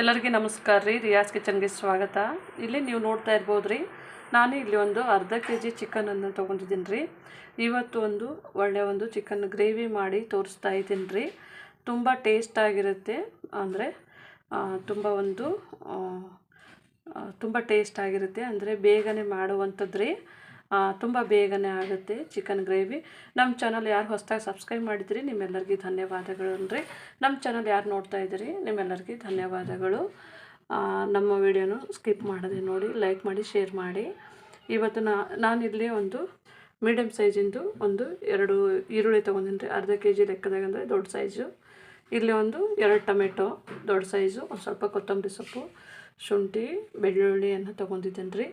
ಎಲ್ಲರಿಗೂ ನಮಸ್ಕಾರ ರೀ. ರಿಯಾಸ್ ಕಿಚನ್ಗೆ ಸ್ವಾಗತ. ಇಲ್ಲಿ ನೀವು ನೋಡ್ತಾ ಇರ್ಬೋದು ರೀ ನಾನು ಇಲ್ಲಿ ಒಂದು ಅರ್ಧ ಕೆ ಜಿ ಚಿಕನನ್ನು ತೊಗೊಂಡಿದ್ದೀನಿ ರೀ. ಇವತ್ತು ಒಂದು ಒಳ್ಳೆಯ ಒಂದು ಚಿಕನ್ ಗ್ರೇವಿ ಮಾಡಿ ತೋರಿಸ್ತಾ ಇದ್ದೀನಿ ರೀ. ತುಂಬ ಟೇಸ್ಟ್ ಆಗಿರುತ್ತೆ, ಅಂದರೆ ತುಂಬ ಒಂದು ತುಂಬ ಟೇಸ್ಟ್ ಆಗಿರುತ್ತೆ, ಅಂದರೆ ಬೇಗನೆ ಮಾಡುವಂಥದ್ದು ರೀ. ತುಂಬ ಬೇಗನೆ ಆಗುತ್ತೆ ಚಿಕನ್ ಗ್ರೇವಿ. ನಮ್ಮ ಚಾನಲ್ ಯಾರು ಹೊಸದಾಗಿ ಸಬ್ಸ್ಕ್ರೈಬ್ ಮಾಡಿದ್ರಿ, ನಿಮ್ಮೆಲ್ಲರಿಗೂ ಧನ್ಯವಾದಗಳು ರೀ ನಮ್ಮ ಚಾನಲ್ ಯಾರು ನೋಡ್ತಾ ಇದ್ದೀರಿ, ನಿಮ್ಮೆಲ್ಲರಿಗೂ ಧನ್ಯವಾದಗಳು. ನಮ್ಮ ವಿಡಿಯೋನು ಸ್ಕಿಪ್ ಮಾಡದೆ ನೋಡಿ ಲೈಕ್ ಮಾಡಿ ಶೇರ್ ಮಾಡಿ. ಇವತ್ತು ನಾ ನಾನಿಲ್ಲಿ ಒಂದು ಮೀಡಿಯಮ್ ಸೈಜಿಂದು ಒಂದು ಎರಡು ಈರುಳ್ಳಿ ತೊಗೊಂಡಿನಿ ರೀ. ಅರ್ಧ ಕೆ ಜಿ ಲೆಕ್ಕದಾಗ ಅಂದರೆ ದೊಡ್ಡ ಸೈಜು ಇಲ್ಲಿ ಒಂದು ಎರಡು ಟೊಮೆಟೊ ದೊಡ್ಡ ಸೈಜು ಒಂದು ಸ್ವಲ್ಪ ಕೊತ್ತಂಬರಿ ಸೊಪ್ಪು, ಶುಂಠಿ ಬೆಳ್ಳುಳ್ಳಿಯನ್ನು ತೊಗೊಂಡಿದ್ದೇನೆ ರೀ.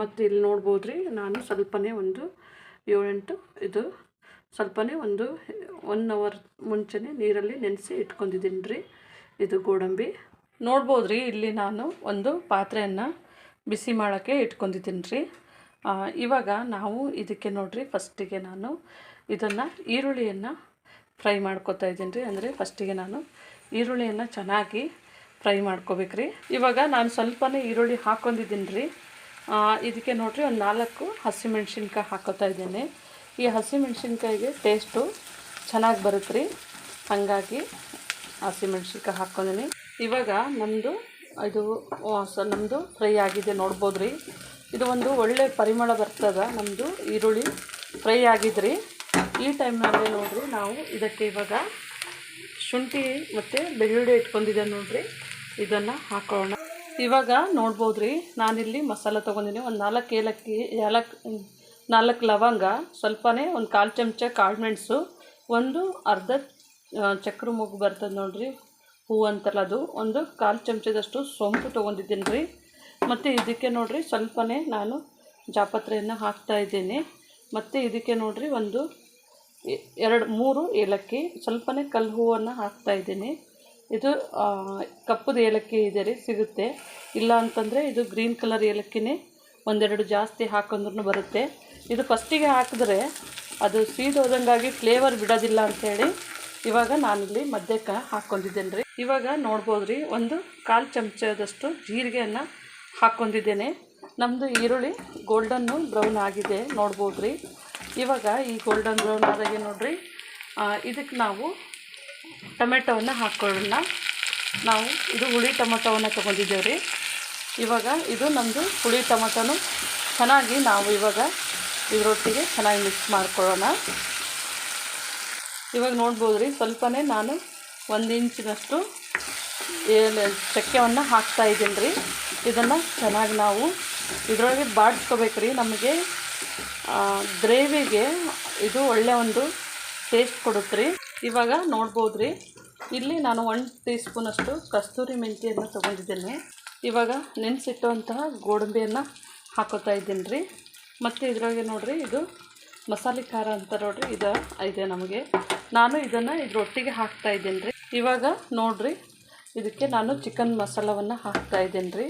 ಮತ್ತು ಇಲ್ಲಿ ನೋಡ್ಬೋದು ರೀ ನಾನು ಸ್ವಲ್ಪನೇ ಒಂದು ಏಳೆಂಟು, ಇದು ಸ್ವಲ್ಪನೇ ಒಂದು ಒನ್ ಅವರ್ ಮುಂಚೆನೇ ನೀರಲ್ಲಿ ನೆನೆಸಿ ಇಟ್ಕೊಂಡಿದ್ದೀನಿ ರೀ ಇದು ಗೋಡಂಬಿ. ನೋಡ್ಬೋದು ರೀ ಇಲ್ಲಿ ನಾನು ಒಂದು ಪಾತ್ರೆಯನ್ನು ಬಿಸಿ ಮಾಡೋಕ್ಕೆ ಇಟ್ಕೊಂಡಿದ್ದೀನಿ ರೀ ಇವಾಗ ನಾವು ಇದಕ್ಕೆ ನೋಡ್ರಿ, ಫಸ್ಟಿಗೆ ನಾನು ಇದನ್ನು ಈರುಳ್ಳಿಯನ್ನು ಫ್ರೈ ಮಾಡ್ಕೊತಾ ಇದ್ದೀನಿ ರೀ ಅಂದರೆ ಫಸ್ಟಿಗೆ ನಾನು ಈರುಳ್ಳಿಯನ್ನು ಚೆನ್ನಾಗಿ ಫ್ರೈ ಮಾಡ್ಕೋಬೇಕ್ರಿ. ಇವಾಗ ನಾನು ಸ್ವಲ್ಪನೇ ಈರುಳ್ಳಿ ಹಾಕ್ಕೊಂಡಿದ್ದೀನಿ ರೀ ಇದಕ್ಕೆ ನೋಡಿರಿ ಒಂದು ನಾಲ್ಕು ಹಸಿಮೆಣ್ಸಿನ್ಕಾಯಿ ಹಾಕೋತಾ ಇದ್ದೇನೆ. ಈ ಹಸಿಮೆಣ್ಸಿನ್ಕಾಯಿಗೆ ಟೇಸ್ಟು ಚೆನ್ನಾಗಿ ಬರುತ್ತೆ ರೀ ಹಾಗಾಗಿ ಹಸಿಮೆಣ್ಸಿನ್ಕಾಯಿ ಹಾಕ್ಕೊಂಡಿನಿ. ಇವಾಗ ನಮ್ಮದು ಇದು ನಮ್ಮದು ಫ್ರೈ ಆಗಿದೆ ನೋಡ್ಬೋದು ರೀ ಇದು ಒಂದು ಒಳ್ಳೆ ಪರಿಮಳ ಬರ್ತದೆ ನಮ್ಮದು ಈರುಳ್ಳಿ ಫ್ರೈ ಆಗಿದ್ರಿ. ಈ ಟೈಮ್ನಲ್ಲಿ ನೋಡಿರಿ ನಾವು ಇದಕ್ಕೆ ಇವಾಗ ಶುಂಠಿ ಮತ್ತು ಬೆಳ್ಳುಳ್ಳಿ ಇಟ್ಕೊಂಡಿದ್ದೆ ನೋಡಿರಿ. ಇದನ್ನು ಹಾಕೋಣ. ಇವಾಗ ನೋಡ್ಬೋದು ರೀ ನಾನಿಲ್ಲಿ ಮಸಾಲ ತೊಗೊಂಡಿನಿ. ಒಂದು ನಾಲ್ಕು ಏಲಕ್ಕಿ, ಏಲಕ್, ನಾಲ್ಕು ಲವಂಗ, ಸ್ವಲ್ಪನೇ ಒಂದು ಕಾಲು ಚಮಚ ಕಾಳು ಮೆಣಸು, ಒಂದು ಅರ್ಧ ಚಕ್ರ ಮೂಗು ಬರ್ತದೆ ನೋಡಿರಿ, ಹೂ ಅಂತಲ್ಲ ಅದು. ಒಂದು ಕಾಲು ಚಮಚದಷ್ಟು ಸೊಂಪು ತೊಗೊಂಡಿದ್ದೀನಿ ರೀ ಮತ್ತು ಇದಕ್ಕೆ ನೋಡಿರಿ, ಸ್ವಲ್ಪನೇ ನಾನು ಜಾಪತ್ರೆಯನ್ನು ಹಾಕ್ತಾ ಇದ್ದೀನಿ. ಮತ್ತು ಇದಕ್ಕೆ ನೋಡಿರಿ, ಒಂದು ಎರಡು, ಮೂರು ಏಲಕ್ಕಿ, ಸ್ವಲ್ಪನೇ ಕಲ್ಲು ಹೂವನ್ನು ಹಾಕ್ತಾ ಇದ್ದೀನಿ. ಇದು ಕಪ್ಪದ ಏಲಕ್ಕಿ ಇದೆ ರೀ ಸಿಗುತ್ತೆ. ಇಲ್ಲ ಅಂತಂದರೆ ಇದು ಗ್ರೀನ್ ಕಲರ್ ಏಲಕ್ಕಿನೇ ಒಂದೆರಡು ಜಾಸ್ತಿ ಹಾಕೊಂಡ್ರೂ ಬರುತ್ತೆ. ಇದು ಫಸ್ಟಿಗೆ ಹಾಕಿದ್ರೆ ಅದು ಸೀದೋದಂಗಾಗಿ ಫ್ಲೇವರ್ ಬಿಡೋದಿಲ್ಲ ಅಂಥೇಳಿ ಇವಾಗ ನಾನಿಲ್ಲಿ ಮಧ್ಯಕ್ಕೆ ಹಾಕ್ಕೊಂಡಿದ್ದೇನೆ ರೀ ಇವಾಗ ನೋಡ್ಬೋದು ರೀ ಒಂದು ಕಾಲು ಚಮಚದಷ್ಟು ಜೀರಿಗೆಯನ್ನು ಹಾಕ್ಕೊಂಡಿದ್ದೇನೆ ನಮ್ಮದು ಈರುಳ್ಳಿ ಗೋಲ್ಡನ್ನು ಬ್ರೌನ್ ಆಗಿದೆ ನೋಡ್ಬೋದು ರೀ ಇವಾಗ ಈ ಗೋಲ್ಡನ್ ಬ್ರೌನ್ ಆದಾಗೆ ನೋಡಿರಿ ಇದಕ್ಕೆ ನಾವು ಟೊಮೆಟೊವನ್ನು ಹಾಕ್ಕೊಳ್ಳೋಣ. ನಾವು ಇದು ಹುಳಿ ಟೊಮೆಟೊವನ್ನು ತೊಗೊಂಡಿದ್ದೇವೆ ರೀ. ಇವಾಗ ಇದು ನಮ್ಮದು ಹುಳಿ ಟೊಮೆಟೊನು. ಚೆನ್ನಾಗಿ ನಾವು ಇವಾಗ ಇದರೊಟ್ಟಿಗೆ ಚೆನ್ನಾಗಿ ಮಿಕ್ಸ್ ಮಾಡ್ಕೊಳ್ಳೋಣ. ಇವಾಗ ನೋಡ್ಬೋದು ರೀ, ಸ್ವಲ್ಪನೇ ನಾನು ಒಂದು ಇಂಚಿನಷ್ಟು ಚಕ್ಕೆವನ್ನು ಹಾಕ್ತಾ ಇದ್ದೀನಿ ರೀ. ಇದನ್ನು ಚೆನ್ನಾಗಿ ನಾವು ಇದರೊಳಗೆ ಬಾಡಿಸ್ಕೋಬೇಕು ರೀ. ನಮಗೆ ಗ್ರೇವಿಗೆ ಇದು ಒಳ್ಳೆಯ ಒಂದು ಟೇಸ್ಟ್ ಕೊಡುತ್ತೆ ರೀ. ಇವಾಗ ನೋಡ್ಬೋದು ರೀ ಇಲ್ಲಿ ನಾನು ಒನ್ ಟೀ ಸ್ಪೂನಷ್ಟು ಕಸ್ತೂರಿ ಮೆಂತ್ಯೆಯನ್ನು ತೊಗೊಂಡಿದ್ದೇನೆ. ಇವಾಗ ನೆನೆಸಿಟ್ಟುವಂತಹ ಗೋಡಂಬಿಯನ್ನು ಹಾಕೋತಾ ಇದ್ದೀನಿ ರೀ ಮತ್ತು ಇದ್ರೊಳಗೆ ನೋಡಿರಿ, ಇದು ಮಸಾಲೆ ಖಾರ ಅಂತ ನೋಡಿರಿ, ಇದು ಇದೆ ನಮಗೆ. ನಾನು ಇದನ್ನು ಇದ್ರೊಟ್ಟಿಗೆ ಹಾಕ್ತಾ ಇದ್ದೀನಿ ರೀ ಇವಾಗ ನೋಡಿರಿ, ಇದಕ್ಕೆ ನಾನು ಚಿಕನ್ ಮಸಾಲವನ್ನು ಹಾಕ್ತಾ ಇದ್ದೀನಿ ರೀ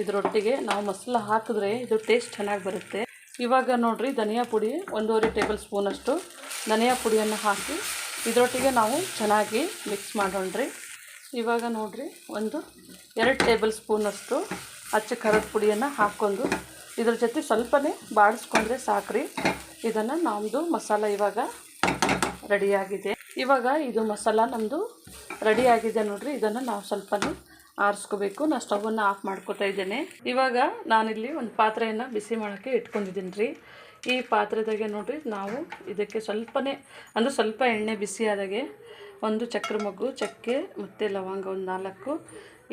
ಇದರೊಟ್ಟಿಗೆ ನಾವು ಮಸಾಲ ಹಾಕಿದ್ರೆ ಇದು ಟೇಸ್ಟ್ ಚೆನ್ನಾಗಿ ಬರುತ್ತೆ. ಇವಾಗ ನೋಡಿರಿ, ಧನಿಯಾ ಪುಡಿ ಒಂದೂವರೆ ಟೇಬಲ್ ಸ್ಪೂನಷ್ಟು ಧನಿಯಾ ಪುಡಿಯನ್ನು ಹಾಕಿ ಇದರೊಟ್ಟಿಗೆ ನಾವು ಚೆನ್ನಾಗಿ ಮಿಕ್ಸ್ ಮಾಡೋಣ್ರಿ. ಇವಾಗ ನೋಡಿರಿ, ಒಂದು ಎರಡು ಟೇಬಲ್ ಸ್ಪೂನಷ್ಟು ಅಚ್ಚ ಖಾರದ ಪುಡಿಯನ್ನು ಹಾಕ್ಕೊಂಡು ಇದ್ರ ಜೊತೆ ಸ್ವಲ್ಪನೇ ಬಾಡಿಸ್ಕೊಂಡ್ರೆ ಸಾಕ್ರಿ. ಇದನ್ನು ನಮ್ಮದು ಮಸಾಲ ಇವಾಗ ರೆಡಿಯಾಗಿದೆ. ಇವಾಗ ಇದು ಮಸಾಲ ನಮ್ಮದು ರೆಡಿಯಾಗಿದೆ ನೋಡಿರಿ. ಇದನ್ನು ನಾವು ಸ್ವಲ್ಪನೇ ಆರಿಸ್ಕೋಬೇಕು. ನಾನು ಸ್ಟವನ್ನು ಆಫ್ ಮಾಡ್ಕೊತಾ ಇದ್ದೇನೆ. ಇವಾಗ ನಾನಿಲ್ಲಿ ಒಂದು ಪಾತ್ರೆಯನ್ನು ಬಿಸಿ ಮಾಡೋಕ್ಕೆ ಇಟ್ಕೊಂಡಿದ್ದೀನಿ ರೀ ಈ ಪಾತ್ರೆದಾಗೆ ನೋಡ್ರಿ, ನಾವು ಇದಕ್ಕೆ ಸ್ವಲ್ಪನೇ, ಅಂದರೆ ಸ್ವಲ್ಪ ಎಣ್ಣೆ ಬಿಸಿ ಆದಾಗೆ ಒಂದು ಚಕ್ರ ಮಗ್ಗು, ಚಕ್ಕೆ ಮತ್ತು ಲವಂಗ ಒಂದು ನಾಲ್ಕು,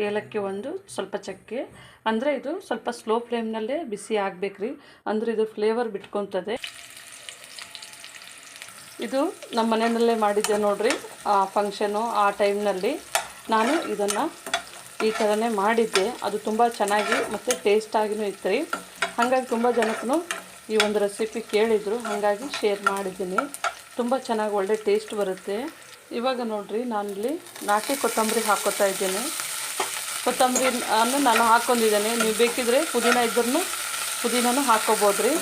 ಏಲಕ್ಕಿ ಒಂದು ಸ್ವಲ್ಪ ಚಕ್ಕೆ. ಅಂದರೆ ಇದು ಸ್ವಲ್ಪ ಸ್ಲೋ ಫ್ಲೇಮ್ನಲ್ಲೇ ಬಿಸಿ ಆಗಬೇಕ್ರಿ. ಅಂದರೆ ಇದು ಫ್ಲೇವರ್ ಬಿಟ್ಕೊತದೆ. ಇದು ನಮ್ಮ ಮನೆಯಲ್ಲೇ ಮಾಡಿದ್ದೆ ನೋಡ್ರಿ, ಆ ಫಂಕ್ಷನು ಆ ಟೈಮ್ನಲ್ಲಿ. ನಾನು ಇದನ್ನು ಈ ಥರನೇ ಮಾಡಿದ್ದೆ. ಅದು ತುಂಬ ಚೆನ್ನಾಗಿ ಮತ್ತು ಟೇಸ್ಟಾಗಿಯೂ ಇತ್ತು ರೀ ಹಾಗಾಗಿ ತುಂಬ ಜನಕ್ಕೂ ಈ ಒಂದು ರೆಸಿಪಿ ಕೇಳಿದರು, ಹಾಗಾಗಿ ಶೇರ್ ಮಾಡಿದ್ದೀನಿ. ತುಂಬ ಚೆನ್ನಾಗಿ ಒಳ್ಳೆ ಟೇಸ್ಟ್ ಬರುತ್ತೆ. ಇವಾಗ ನೋಡಿರಿ, ನಾನಿಲ್ಲಿ ನಾಟಿ ಕೊತ್ತಂಬರಿ ಹಾಕೋತಾ ಇದ್ದೀನಿ. ಕೊತ್ತಂಬರಿ, ಅನ್ನು ನಾನು ಹಾಕ್ಕೊಂಡಿದ್ದೇನೆ. ನೀವು ಬೇಕಿದ್ರೆ ಪುದೀನ ಇದ್ರೂ ಪುದೀನೂ ಹಾಕ್ಕೋಬೋದು ರೀ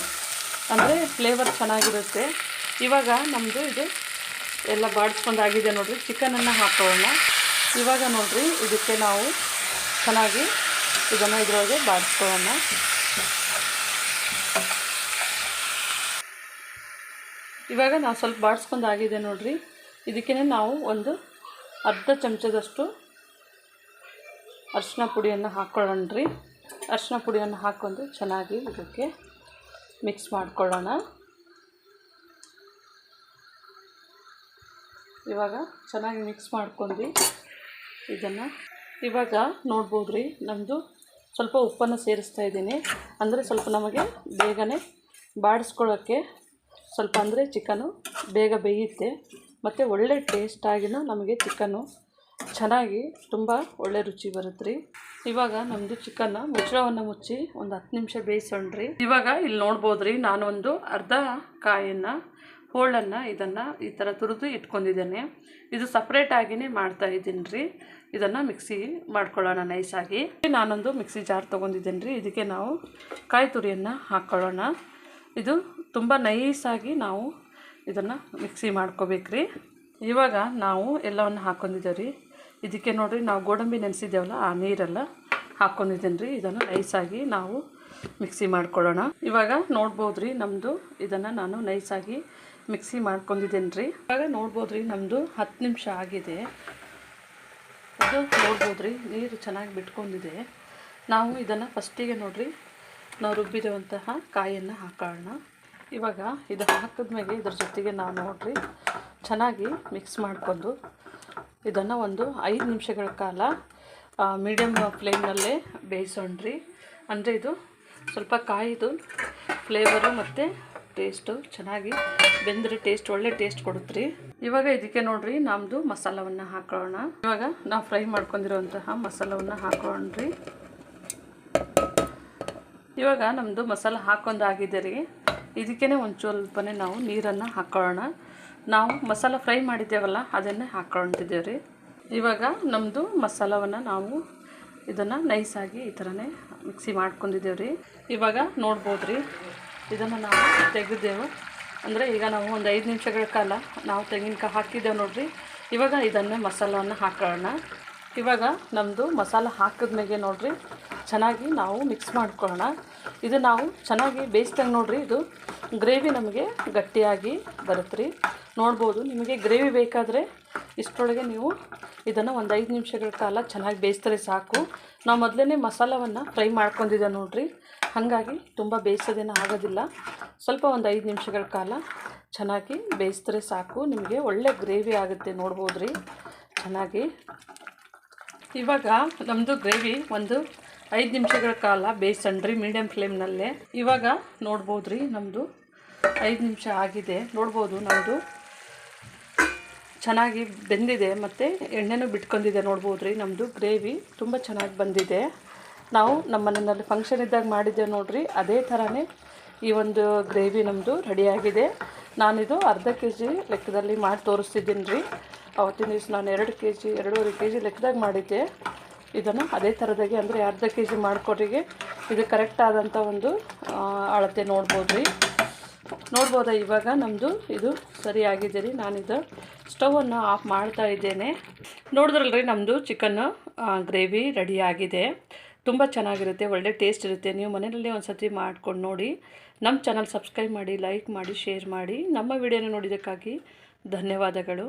ಅಂದರೆ ಫ್ಲೇವರ್ ಚೆನ್ನಾಗಿರುತ್ತೆ. ಇವಾಗ ನಮ್ಮದು ಇದು ಎಲ್ಲ ಬಾಡಿಸ್ಕೊಂಡಾಗಿದೆ ನೋಡಿರಿ ಚಿಕನನ್ನು ಹಾಕೋಣ. ಇವಾಗ ನೋಡಿರಿ, ಇದಕ್ಕೆ ನಾವು ಚೆನ್ನಾಗಿ ಇದನ್ನು ಇದರೊಳಗೆ ಬಾಡಿಸ್ಕೊಳ್ಳೋಣ. ಇವಾಗ ನಾವು ಸ್ವಲ್ಪ ಬಾಡಿಸ್ಕೊಂಡು ಆಗಿದೆ ನೋಡ್ರಿ. ಇದಕ್ಕೇ ನಾವು ಒಂದು ಅರ್ಧ ಚಮಚದಷ್ಟು ಅರಿಶಿನ ಪುಡಿಯನ್ನು ಹಾಕ್ಕೊಳ್ಳೋಣ ರೀ ಅರಿಶಿನ ಪುಡಿಯನ್ನು ಹಾಕ್ಕೊಂಡು ಚೆನ್ನಾಗಿ ಇದಕ್ಕೆ ಮಿಕ್ಸ್ ಮಾಡ್ಕೊಳ್ಳೋಣ. ಇವಾಗ ಚೆನ್ನಾಗಿ ಮಿಕ್ಸ್ ಮಾಡ್ಕೊಂಡು ಇದನ್ನು. ಇವಾಗ ನೋಡ್ಬೋದು ರೀ ನಮ್ಮದು ಸ್ವಲ್ಪ ಉಪ್ಪನ್ನು ಸೇರಿಸ್ತಾ ಇದ್ದೀನಿ. ಅಂದರೆ ಸ್ವಲ್ಪ ನಮಗೆ ಬೇಗನೆ ಬಾಡಿಸ್ಕೊಳ್ಳೋಕ್ಕೆ ಸ್ವಲ್ಪ ಅಂದರೆ ಚಿಕನು ಬೇಗ ಬೇಯುತ್ತೆ. ಮತ್ತು ಒಳ್ಳೆ ಟೇಸ್ಟಾಗಿನೂ ನಮಗೆ ಚಿಕನು ಚೆನ್ನಾಗಿ ತುಂಬ ಒಳ್ಳೆ ರುಚಿ ಬರುತ್ತೆ ಇವಾಗ ನಮ್ಮದು ಚಿಕನ್ನ ಮುಚ್ಚಳವನ್ನು ಮುಚ್ಚಿ ಒಂದು ಹತ್ತು ನಿಮಿಷ ಬೇಯಿಸೋಣ್ರಿ. ಇವಾಗ ಇಲ್ಲಿ ನೋಡ್ಬೋದು ರೀ ನಾನೊಂದು ಅರ್ಧ ಕಾಯನ್ನು ಹೋಳನ್ನು ಇದನ್ನು ಈ ಥರ ತುರಿದು ಇಟ್ಕೊಂಡಿದ್ದೇನೆ. ಇದು ಸಪ್ರೇಟಾಗಿಯೇ ಮಾಡ್ತಾ ಇದ್ದೀನಿ ರೀ ಇದನ್ನು ಮಿಕ್ಸಿ ಮಾಡ್ಕೊಳ್ಳೋಣ ನೈಸಾಗಿ. ನಾನೊಂದು ಮಿಕ್ಸಿ ಜಾರ್ ತೊಗೊಂಡಿದ್ದೇನೆ ರೀ ಇದಕ್ಕೆ ನಾವು ಕಾಯಿ ತುರಿಯನ್ನು ಹಾಕ್ಕೊಳ್ಳೋಣ ಇದು ತುಂಬ ನೈಸಾಗಿ ನಾವು ಇದನ್ನು ಮಿಕ್ಸಿ ಮಾಡ್ಕೋಬೇಕ್ರಿ. ಇವಾಗ ನಾವು ಎಲ್ಲವನ್ನು ಹಾಕ್ಕೊಂಡಿದ್ದೇವೆ ರೀ. ಇದಕ್ಕೆ ನೋಡಿರಿ, ನಾವು ಗೋಡಂಬಿ ನೆನೆಸಿದ್ದೇವಲ್ಲ, ಆ ನೀರೆಲ್ಲ ಹಾಕ್ಕೊಂಡಿದ್ದೀನಿ ರೀ. ಇದನ್ನು ನೈಸಾಗಿ ನಾವು ಮಿಕ್ಸಿ ಮಾಡ್ಕೊಳ್ಳೋಣ. ಇವಾಗ ನೋಡ್ಬೋದು ರೀ ನಮ್ಮದು ಇದನ್ನು ನಾನು ನೈಸಾಗಿ ಮಿಕ್ಸಿ ಮಾಡ್ಕೊಂಡಿದ್ದೀನಿ ರೀ. ಇವಾಗ ನೋಡ್ಬೋದು ರೀ ನಮ್ಮದು ಹತ್ತು ನಿಮಿಷ ಆಗಿದೆ. ಅದು ನೋಡ್ಬೋದು ರೀ, ನೀರು ಚೆನ್ನಾಗಿ ಬಿಟ್ಕೊಂಡಿದೆ. ನಾವು ಇದನ್ನು ಫಸ್ಟಿಗೆ ನೋಡಿರಿ, ನಾವು ರುಬ್ಬಿರುವಂತಹ ಕಾಯಿಯನ್ನು ಹಾಕೋಣ. ಇವಾಗ ಇದು ಹಾಕಿದ್ಮೇಲೆ ಇದ್ರ ಜೊತೆಗೆ ನಾವು ನೋಡಿರಿ, ಚೆನ್ನಾಗಿ ಮಿಕ್ಸ್ ಮಾಡಿಕೊಂಡು ಇದನ್ನು ಒಂದು ಐದು ನಿಮಿಷಗಳ ಕಾಲ ಮೀಡಿಯಮ್ ಫ್ಲೇಮ್ನಲ್ಲೇ ಬೇಯಿಸೋಣ್ರಿ. ಅಂದರೆ ಇದು ಸ್ವಲ್ಪ ಕಾಯಿದು ಫ್ಲೇವರು ಮತ್ತು ಟೇಸ್ಟು ಚೆನ್ನಾಗಿ ಬೆಂದರೆ ಟೇಸ್ಟ್ ಒಳ್ಳೆ ಟೇಸ್ಟ್ ಕೊಡುತ್ತೆ ರೀ ಇವಾಗ ಇದಕ್ಕೆ ನೋಡ್ರಿ ನಮ್ಮದು ಮಸಾಲವನ್ನು ಹಾಕೋಣ. ಇವಾಗ ನಾವು ಫ್ರೈ ಮಾಡ್ಕೊಂಡಿರುವಂತಹ ಮಸಾಲವನ್ನು ಹಾಕೋಣ್ರಿ. ಇವಾಗ ನಮ್ಮದು ಮಸಾಲ ಹಾಕೊಂಡಾಗಿದೆ ರೀ. ಇದಕ್ಕೇ ಒಂದು ಸ್ವಲ್ಪನೇ ನಾವು ನೀರನ್ನು ಹಾಕೊಳ್ಳೋಣ. ನಾವು ಮಸಾಲ ಫ್ರೈ ಮಾಡಿದ್ದೇವಲ್ಲ, ಅದನ್ನೇ ಹಾಕ್ಕೊಳ್ತಿದ್ದೇವೆ ರೀ ಇವಾಗ ನಮ್ಮದು ಮಸಾಲವನ್ನು ನಾವು ಇದನ್ನು ನೈಸಾಗಿ ಈ ಥರನೇ ಮಿಕ್ಸಿ ಮಾಡ್ಕೊಂಡಿದ್ದೇವೆ ರೀ ಇವಾಗ ನೋಡ್ಬೋದು ರೀ ಇದನ್ನು ನಾವು ತೆಗೆದೇವು. ಅಂದರೆ ಈಗ ನಾವು ಒಂದು ಐದು ನಿಮಿಷಗಳ ಕಾಲ ನಾವು ತೆಂಗಿನಕಾಯಿ ಹಾಕಿದ್ದೇವೆ ನೋಡಿರಿ. ಇವಾಗ ಇದನ್ನೇ ಮಸಾಲವನ್ನು ಹಾಕೋಣ ಇವಾಗ ನಮ್ಮದು ಮಸಾಲ ಹಾಕಿದ್ಮೇಲೆ ನೋಡಿರಿ ಚೆನ್ನಾಗಿ ನಾವು ಮಿಕ್ಸ್ ಮಾಡ್ಕೊಳ್ಳೋಣ. ಇದು ನಾವು ಚೆನ್ನಾಗಿ ಬೇಯಿಸ್ದಂಗೆ ನೋಡಿರಿ, ಇದು ಗ್ರೇವಿ ನಮಗೆ ಗಟ್ಟಿಯಾಗಿ ಬರುತ್ತೆ ರೀ ನೋಡ್ಬೋದು, ನಿಮಗೆ ಗ್ರೇವಿ ಬೇಕಾದರೆ ಇಷ್ಟರೊಳಗೆ ನೀವು ಇದನ್ನು ಒಂದು ಐದು ನಿಮಿಷಗಳ ಕಾಲ ಚೆನ್ನಾಗಿ ಬೇಯಿಸಿದ್ರೆ ಸಾಕು. ನಾವು ಮೊದಲೇ ಮಸಾಲವನ್ನು ಫ್ರೈ ಮಾಡ್ಕೊಂಡಿದ್ದೆ ನೋಡಿರಿ. ಹಾಗಾಗಿ ತುಂಬ ಬೇಯಿಸೋದೇನೂ ಆಗೋದಿಲ್ಲ. ಸ್ವಲ್ಪ ಒಂದು ಐದು ನಿಮಿಷಗಳ ಕಾಲ ಚೆನ್ನಾಗಿ ಬೇಯಿಸಿದ್ರೆ ಸಾಕು. ನಿಮಗೆ ಒಳ್ಳೆ ಗ್ರೇವಿ ಆಗುತ್ತೆ ನೋಡ್ಬೋದು ರೀ ಚೆನ್ನಾಗಿ. ಇವಾಗ ನಮ್ಮದು ಗ್ರೇವಿ ಒಂದು ಐದು ನಿಮಿಷಗಳ ಕಾಲ ಬೇಯಿಸಣ್ರಿ ಮೀಡಿಯಮ್ ಫ್ಲೇಮ್ನಲ್ಲೇ ಇವಾಗ ನೋಡ್ಬೋದು ರೀ ನಮ್ಮದು ಐದು ನಿಮಿಷ ಆಗಿದೆ. ನೋಡ್ಬೋದು ನಮ್ಮದು ಚೆನ್ನಾಗಿ ಬೆಂದಿದೆ ಮತ್ತು ಎಣ್ಣೆನೂ ಬಿಟ್ಕೊಂಡಿದೆ ನೋಡ್ಬೋದು ರೀ ನಮ್ಮದು ಗ್ರೇವಿ ತುಂಬ ಚೆನ್ನಾಗಿ ಬಂದಿದೆ. ನಾವು ನಮ್ಮ ಮನೆಯಲ್ಲಿ ಫಂಕ್ಷನ್ ಇದ್ದಾಗ ಮಾಡಿದ್ದೆ ನೋಡಿರಿ. ಅದೇ ಥರನೇ ಈ ಒಂದು ಗ್ರೇವಿ ನಮ್ಮದು ರೆಡಿಯಾಗಿದೆ ನಾನಿದು ಅರ್ಧ ಕೆ ಜಿ ಲೆಕ್ಕದಲ್ಲಿ ಮಾಡಿ ತೋರಿಸ್ತಿದ್ದೀನಿ ರೀ. ಅವತ್ತಿನ ದಿವಸ ನಾನು ಎರಡು ಕೆ ಜಿ ಎರಡೂವರೆ ಕೆ ಜಿ ಲೆಕ್ಕದಾಗ ಮಾಡಿದ್ದೆ. ಇದನ್ನು ಅದೇ ಥರದಾಗೆ ಅಂದರೆ ಅರ್ಧ ಕೆ ಜಿ ಮಾಡಿಕೊಟ್ಟಿಗೆ ಇದು ಕರೆಕ್ಟ್ ಆದಂಥ ಒಂದು ಅಳತೆ ನೋಡ್ಬೋದು ರೀ ನೋಡ್ಬೋದಾ ಇವಾಗ ನಮ್ಮದು ಇದು ಸರಿಯಾಗಿದೆ ರೀ. ನಾನಿದು ಸ್ಟವನ್ನು ಆಫ್ ಮಾಡ್ತಾ ಇದ್ದೇನೆ. ನೋಡಿದ್ರಲ್ರಿ ನಮ್ಮದು ಚಿಕನ್ನು ಗ್ರೇವಿ ರೆಡಿ ಆಗಿದೆ. ತುಂಬ ಚೆನ್ನಾಗಿರುತ್ತೆ, ಒಳ್ಳೆ ಟೇಸ್ಟ್ ಇರುತ್ತೆ. ನೀವು ಮನೆಯಲ್ಲೇ ಒಂದು ಸತಿ ಮಾಡ್ಕೊಂಡು ನೋಡಿ. ನಮ್ಮ ಚಾನಲ್ ಸಬ್ಸ್ಕ್ರೈಬ್ ಮಾಡಿ ಲೈಕ್ ಮಾಡಿ ಶೇರ್ ಮಾಡಿ. ನಮ್ಮ ವಿಡಿಯೋನ ನೋಡಿದ್ದಕ್ಕಾಗಿ ಧನ್ಯವಾದಗಳು.